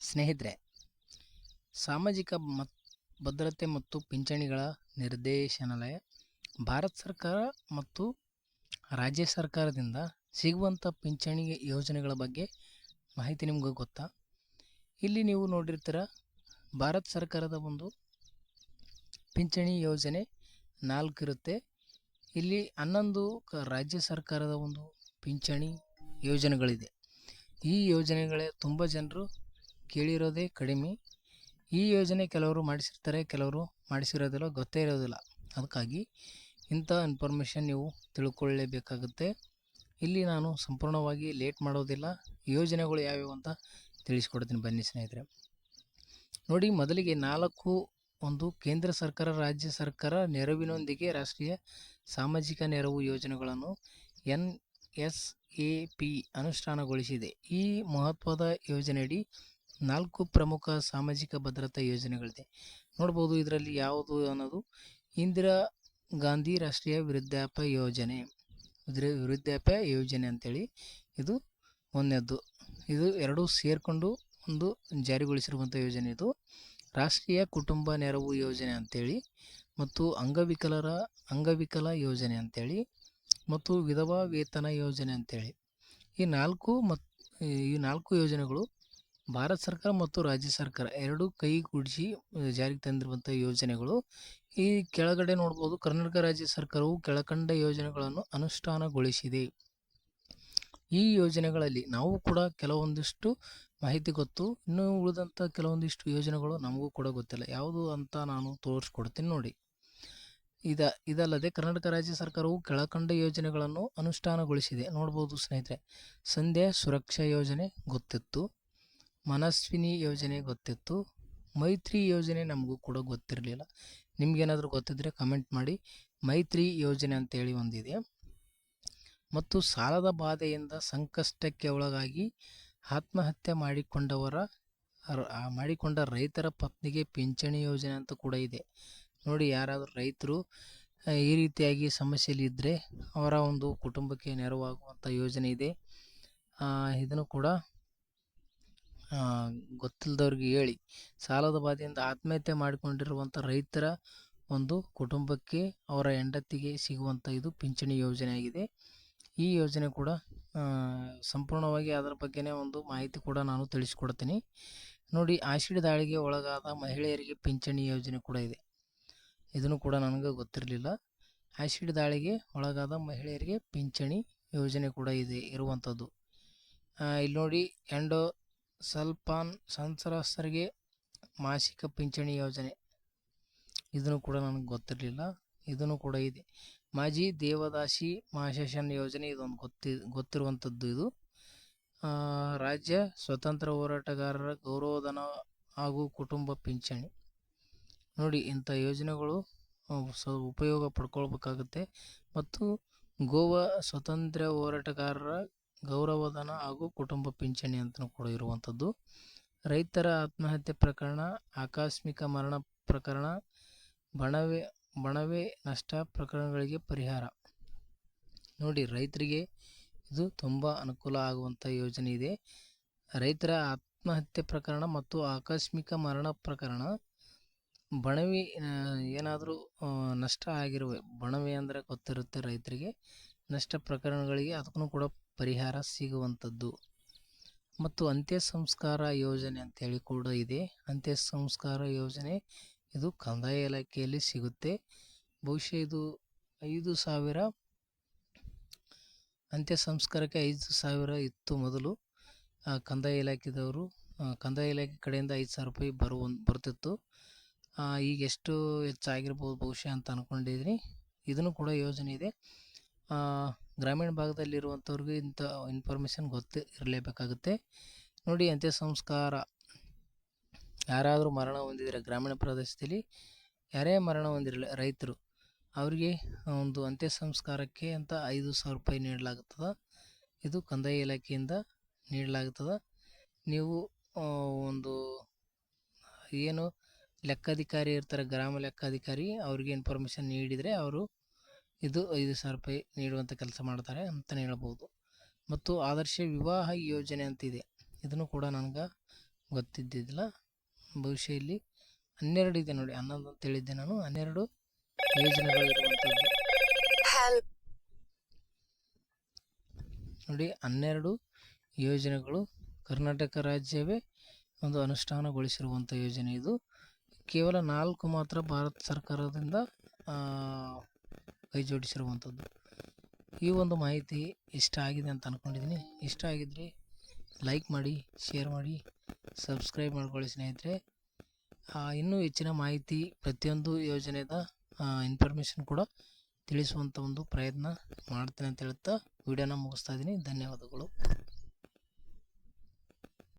ಸ್ನೇಹಿತರೆ, ಸಾಮಾಜಿಕ ಮತ್, ಭದ್ರತೆ ಮತ್ತು ಪಿಂಚಣಿಗಳ ನಿರ್ದೇಶನಾಲಯ ಭಾರತ ಸರ್ಕಾರ ಮತ್ತು ರಾಜ್ಯ ಸರ್ಕಾರದಿಂದ ಸಿಗುವಂಥ ಪಿಂಚಣಿ ಯೋಜನೆಗಳ ಬಗ್ಗೆ ಮಾಹಿತಿ ನಿಮ್ಗೆ ಗೊತ್ತಾ? ಇಲ್ಲಿ ನೀವು ನೋಡಿರ್ತೀರ, ಭಾರತ ಸರ್ಕಾರದ ಒಂದು ಪಿಂಚಣಿ ಯೋಜನೆ ನಾಲ್ಕು ಇರುತ್ತೆ. ಇಲ್ಲಿ ಹನ್ನೊಂದು ಕ, ರಾಜ್ಯ ಸರ್ಕಾರದ ಒಂದು ಪಿಂಚಣಿ ಯೋಜನೆಗಳಿದೆ. ಈ ಯೋಜನೆಗಳೇ ತುಂಬ ಜನರು ಕೇಳಿರೋದೇ ಕಡಿಮೆ. ಈ ಯೋಜನೆ ಕೆಲವರು ಮಾಡಿಸಿರ್ತಾರೆ, ಕೆಲವರು ಮಾಡಿಸಿರೋದಿಲ್ಲ, ಗೊತ್ತೇ ಇರೋದಿಲ್ಲ. ಅದಕ್ಕಾಗಿ ಇಂಥ ಇನ್ಫಾರ್ಮೇಷನ್ ನೀವು ತಿಳ್ಕೊಳ್ಳೇಬೇಕಾಗುತ್ತೆ. ಇಲ್ಲಿ ನಾನು ಸಂಪೂರ್ಣವಾಗಿ ಲೇಟ್ ಮಾಡೋದಿಲ್ಲ. ಯೋಜನೆಗಳು ಯಾವ್ಯಾವು ಅಂತ ತಿಳಿಸ್ಕೊಡ್ತೀನಿ ಬನ್ನಿ ಸ್ನೇಹಿತರೆ. ನೋಡಿ, ಮೊದಲಿಗೆ ನಾಲ್ಕು ಒಂದು ಕೇಂದ್ರ ಸರ್ಕಾರ, ರಾಜ್ಯ ಸರ್ಕಾರ ನೆರವಿನೊಂದಿಗೆ ರಾಷ್ಟ್ರೀಯ ಸಾಮಾಜಿಕ ನೆರವು ಯೋಜನೆಗಳನ್ನು ಎನ್ ಎಸ್ ಎ ಪಿ ಅನುಷ್ಠಾನಗೊಳಿಸಿದೆ. ಈ ಮಹತ್ವದ ಯೋಜನೆಯಡಿ ನಾಲ್ಕು ಪ್ರಮುಖ ಸಾಮಾಜಿಕ ಭದ್ರತಾ ಯೋಜನೆಗಳಿದೆ. ನೋಡ್ಬೋದು ಇದರಲ್ಲಿ ಯಾವುದು ಅನ್ನೋದು ಇಂದಿರಾ ಗಾಂಧಿ ರಾಷ್ಟ್ರೀಯ ವೃದ್ಧಾಪ್ಯ ಯೋಜನೆ. ವೃದ್ಧಾಪ್ಯ ಯೋಜನೆ ಅಂತೇಳಿ ಇದು ಒಂದನೇದ್ದು. ಇದು ಎರಡೂ ಸೇರಿಕೊಂಡು ಒಂದು ಜಾರಿಗೊಳಿಸಿರುವಂಥ ಯೋಜನೆ ಇದು. ರಾಷ್ಟ್ರೀಯ ಕುಟುಂಬ ನೆರವು ಯೋಜನೆ ಅಂತೇಳಿ ಮತ್ತು ಅಂಗವಿಕಲರ, ಅಂಗವಿಕಲ ಯೋಜನೆ ಅಂತೇಳಿ ಮತ್ತು ವಿಧವಾ ವೇತನ ಯೋಜನೆ ಅಂತೇಳಿ. ಈ ನಾಲ್ಕು ಮತ್ತು ಈ ನಾಲ್ಕು ಯೋಜನೆಗಳು ಭಾರತ ಸರ್ಕಾರ ಮತ್ತು ರಾಜ್ಯ ಸರ್ಕಾರ ಎರಡೂ ಕೈಗೂಡಿಸಿ ಜಾರಿಗೆ ತಂದಿರುವಂಥ ಯೋಜನೆಗಳು. ಈ ಕೆಳಗಡೆ ನೋಡ್ಬೋದು, ಕರ್ನಾಟಕ ರಾಜ್ಯ ಸರ್ಕಾರವು ಕೆಳಕಂಡ ಯೋಜನೆಗಳನ್ನು ಅನುಷ್ಠಾನಗೊಳಿಸಿದೆ. ಈ ಯೋಜನೆಗಳಲ್ಲಿ ನಾವು ಕೂಡ ಕೆಲವೊಂದಿಷ್ಟು ಮಾಹಿತಿ ಗೊತ್ತು, ಇನ್ನೂ ಉಳಿದಂಥ ಕೆಲವೊಂದಿಷ್ಟು ಯೋಜನೆಗಳು ನಮಗೂ ಕೂಡ ಗೊತ್ತಿಲ್ಲ. ಯಾವುದು ಅಂತ ನಾನು ತೋರಿಸ್ಕೊಡ್ತೀನಿ ನೋಡಿ. ಇದ, ಇದಲ್ಲದೆ ಕರ್ನಾಟಕ ರಾಜ್ಯ ಸರ್ಕಾರವು ಕೆಳಕಂಡ ಯೋಜನೆಗಳನ್ನು ಅನುಷ್ಠಾನಗೊಳಿಸಿದೆ. ನೋಡ್ಬೋದು ಸ್ನೇಹಿತರೆ, ಸಂಧ್ಯಾ ಸುರಕ್ಷಾ ಯೋಜನೆ ಗೊತ್ತಿತ್ತು. ಮನಸ್ವಿನಿ ಯೋಜನೆ ಗೊತ್ತಿತ್ತು. ಮೈತ್ರಿ ಯೋಜನೆ ನಮಗೂ ಕೂಡ ಗೊತ್ತಿರಲಿಲ್ಲ. ನಿಮಗೇನಾದರೂ ಗೊತ್ತಿದ್ದರೆ ಕಮೆಂಟ್ ಮಾಡಿ. ಮೈತ್ರಿ ಯೋಜನೆ ಅಂತೇಳಿ ಒಂದಿದೆ. ಮತ್ತು ಸಾಲದ ಬಾಧೆಯಿಂದ ಸಂಕಷ್ಟಕ್ಕೆ ಒಳಗಾಗಿ ಆತ್ಮಹತ್ಯೆ ಮಾಡಿಕೊಂಡವರ ಮಾಡಿಕೊಂಡ ರೈತರ ಪತ್ನಿಗೆ ಪಿಂಚಣಿ ಯೋಜನೆ ಅಂತ ಕೂಡ ಇದೆ. ನೋಡಿ ಯಾರಾದರೂ ರೈತರು ಈ ರೀತಿಯಾಗಿ ಸಮಸ್ಯೆಯಲ್ಲಿ ಇದ್ದರೆ ಅವರ ಒಂದು ಕುಟುಂಬಕ್ಕೆ ನೆರವಾಗುವಂಥ ಯೋಜನೆ ಇದೆ. ಇದನ್ನು ಕೂಡ ಆ, ಗೊತ್ತಿಲ್ಲದವ್ರಿಗೆ ಹೇಳಿ. ಸಾಲದ ಬಾಧೆಯಿಂದ ಆತ್ಮಹತ್ಯೆ ಮಾಡಿಕೊಂಡಿರುವಂಥ ರೈತರ ಒಂದು ಕುಟುಂಬಕ್ಕೆ ಅವರ ಹೆಂಡತಿಗೆ ಸಿಗುವಂಥ ಇದು ಪಿಂಚಣಿ ಯೋಜನೆ ಆಗಿದೆ ಈ ಯೋಜನೆ ಕೂಡ ಸಂಪೂರ್ಣವಾಗಿ ಅದರ ಬಗ್ಗೆನೇ ಒಂದು ಮಾಹಿತಿ ಕೂಡ ನಾನು ತಿಳಿಸಿಕೊಡ್ತೀನಿ. ನೋಡಿ ಆಸಿಡ್ ದಾಳಿಗೆ ಒಳಗಾದ ಮಹಿಳೆಯರಿಗೆ ಪಿಂಚಣಿ ಯೋಜನೆ ಕೂಡ ಇದೆ. ಇದನ್ನು ಕೂಡ ನನಗೆ ಗೊತ್ತಿರಲಿಲ್ಲ. ಆಸಿಡ್ ದಾಳಿಗೆ ಒಳಗಾದ ಮಹಿಳೆಯರಿಗೆ ಪಿಂಚಣಿ ಯೋಜನೆ ಕೂಡ ಇದೆ ಇರುವಂಥದ್ದು. ಇಲ್ಲಿ ನೋಡಿ ಎಂಡೋ ಸಲ್ಪಾನ್ ಸಂತ್ರಸ್ತರಿಗೆ ಮಾಸಿಕ ಪಿಂಚಣಿ ಯೋಜನೆ. ಇದನ್ನು ಕೂಡ ನನಗೆ ಗೊತ್ತಿರಲಿಲ್ಲ. ಇದನ್ನು ಕೂಡ ಇದೆ. ಮಾಜಿ ದೇವದಾಸಿ ಮಹಾಶೇಷನ್ ಯೋಜನೆ ಇದೊಂದು ಗೊತ್ತಿ, ಗೊತ್ತಿರುವಂಥದ್ದು ಇದು. ರಾಜ್ಯ ಸ್ವತಂತ್ರ ಹೋರಾಟಗಾರರ ಗೌರವಧನ ಹಾಗೂ ಕುಟುಂಬ ಪಿಂಚಣಿ. ನೋಡಿ, ಇಂಥ ಯೋಜನೆಗಳು ಸ, ಉಪಯೋಗ ಪಡ್ಕೊಳ್ಬೇಕಾಗುತ್ತೆ. ಮತ್ತು ಗೋವಾ ಸ್ವತಂತ್ರ ಹೋರಾಟಗಾರರ ಗೌರವಧನ ಹಾಗೂ ಕುಟುಂಬ ಪಿಂಚಣಿ ಅಂತಲೂ ಕೂಡ ಇರುವಂಥದ್ದು. ರೈತರ ಆತ್ಮಹತ್ಯೆ ಪ್ರಕರಣ, ಆಕಸ್ಮಿಕ ಮರಣ ಪ್ರಕರಣ, ಬಣವೆ ಬಣವೆ ನಷ್ಟ ಪ್ರಕರಣಗಳಿಗೆ ಪರಿಹಾರ. ನೋಡಿ, ರೈತರಿಗೆ ಇದು ತುಂಬ ಅನುಕೂಲ ಆಗುವಂಥ ಯೋಜನೆ ಇದೆ. ರೈತರ ಆತ್ಮಹತ್ಯೆ ಪ್ರಕರಣ ಮತ್ತು ಆಕಸ್ಮಿಕ ಮರಣ ಪ್ರಕರಣ, ಬಣವೆ ಏನಾದರೂ ನಷ್ಟ ಆಗಿರುವ. ಬಣವೆ ಅಂದರೆ ಗೊತ್ತಿರುತ್ತೆ ರೈತರಿಗೆ. ನಷ್ಟ ಪ್ರಕರಣಗಳಿಗೆ ಅದಕ್ಕೂ ಕೂಡ ಪರಿಹಾರ ಸಿಗುವಂಥದ್ದು. ಮತ್ತು ಅಂತ್ಯ ಸಂಸ್ಕಾರ ಯೋಜನೆ ಅಂತೇಳಿ ಕೂಡ ಇದೆ. ಅಂತ್ಯ ಸಂಸ್ಕಾರ ಯೋಜನೆ ಇದು ಕಂದಾಯ ಇಲಾಖೆಯಲ್ಲಿ ಸಿಗುತ್ತೆ. ಬಹುಶಃ ಇದು ಐದು ಸಾವಿರ ಅಂತ್ಯ ಸಂಸ್ಕಾರಕ್ಕೆ ಐದು ಸಾವಿರ ಇತ್ತು ಮೊದಲು. ಕಂದಾಯ ಇಲಾಖೆದವರು ಕಂದಾಯ ಇಲಾಖೆ ಕಡೆಯಿಂದ ಐದು ಸಾವಿರ ರೂಪಾಯಿ ಬರುವ ಬರ್ತಿತ್ತು ಈಗ ಎಷ್ಟು ಹೆಚ್ಚಾಗಿರ್ಬೋದು ಬಹುಶಃ ಅಂತ ಅಂದ್ಕೊಂಡಿದ್ದೀನಿ ಇದನ್ನು ಕೂಡ ಯೋಜನೆ ಇದೆ. ಗ್ರಾಮೀಣ ಭಾಗದಲ್ಲಿರುವಂಥವ್ರಿಗೆ ಇಂಥ ಇನ್ಫಾರ್ಮೇಷನ್ ಗೊತ್ತು ಇರಲೇಬೇಕಾಗುತ್ತೆ. ನೋಡಿ, ಅಂತ್ಯ ಸಂಸ್ಕಾರ. ಯಾರಾದರೂ ಮರಣ ಹೊಂದಿದರೆ ಗ್ರಾಮೀಣ ಪ್ರದೇಶದಲ್ಲಿ ಯಾರೇ ಮರಣ ಹೊಂದಿರಲಿ, ರೈತರು, ಅವರಿಗೆ ಒಂದು ಅಂತ್ಯ ಸಂಸ್ಕಾರಕ್ಕೆ ಅಂತ ಐದು ಸಾವಿರ ರೂಪಾಯಿ ನೀಡಲಾಗುತ್ತದೆ? ಇದು ಕಂದಾಯ ಇಲಾಖೆಯಿಂದ ನೀಡಲಾಗುತ್ತದೆ? ನೀವು ಒಂದು ಏನು ಲೆಕ್ಕಾಧಿಕಾರಿ ಇರ್ತಾರೆ, ಗ್ರಾಮ ಲೆಕ್ಕಾಧಿಕಾರಿ, ಅವರಿಗೆ ಇನ್ಫಾರ್ಮೇಷನ್ ನೀಡಿದರೆ ಅವರು ಇದು ಐದು ಸಾವಿರ ರೂಪಾಯಿ ನೀಡುವಂಥ ಕೆಲಸ ಮಾಡ್ತಾರೆ ಅಂತಲೇ ಹೇಳ್ಬೋದು. ಮತ್ತು ಆದರ್ಶ ವಿವಾಹ ಯೋಜನೆ ಅಂತಿದೆ ಇದನ್ನು ಕೂಡ ನನಗೆ ಗೊತ್ತಿದ್ದಿದ್ದಿಲ್ಲ. ಭವಿಷ್ಯ ಇಲ್ಲಿ ಹನ್ನೆರಡು ಇದೆ ನೋಡಿ ಹನ್ನೊಂದು ಅಂತ ಹೇಳಿದ್ದೆ ನಾನು. ಹನ್ನೆರಡು ಯೋಜನೆಗಳು ಇರುವಂಥದ್ದು ನೋಡಿ ಹನ್ನೆರಡು ಯೋಜನೆಗಳು ಕರ್ನಾಟಕ ರಾಜ್ಯವೇ ಒಂದು ಅನುಷ್ಠಾನಗೊಳಿಸಿರುವಂಥ ಯೋಜನೆ ಇದು. ಕೇವಲ ನಾಲ್ಕು ಮಾತ್ರ ಭಾರತ ಸರ್ಕಾರದಿಂದ ಕೈ ಜೋಡಿಸಿರುವಂಥದ್ದು. ಈ ಒಂದು ಮಾಹಿತಿ ಇಷ್ಟ ಆಗಿದೆ ಅಂತ ಅಂದ್ಕೊಂಡಿದ್ದೀನಿ ಇಷ್ಟ ಆಗಿದ್ದರೆ ಲೈಕ್ ಮಾಡಿ ಶೇರ್ ಮಾಡಿ ಸಬ್ಸ್ಕ್ರೈಬ್ ಮಾಡ್ಕೊಳ್ಳಿ ಸ್ನೇಹಿತರೆ. ಇನ್ನೂ ಹೆಚ್ಚಿನ ಮಾಹಿತಿ ಪ್ರತಿಯೊಂದು ಯೋಜನೆದ ಇನ್ಫಾರ್ಮೇಷನ್ ಕೂಡ ತಿಳಿಸುವಂಥ ಒಂದು ಪ್ರಯತ್ನ ಮಾಡ್ತೇನೆ ಅಂತ ಹೇಳ್ತಾ ವಿಡಿಯೋನ ಮುಗಿಸ್ತಾ ಇದ್ದೀನಿ ಧನ್ಯವಾದಗಳು.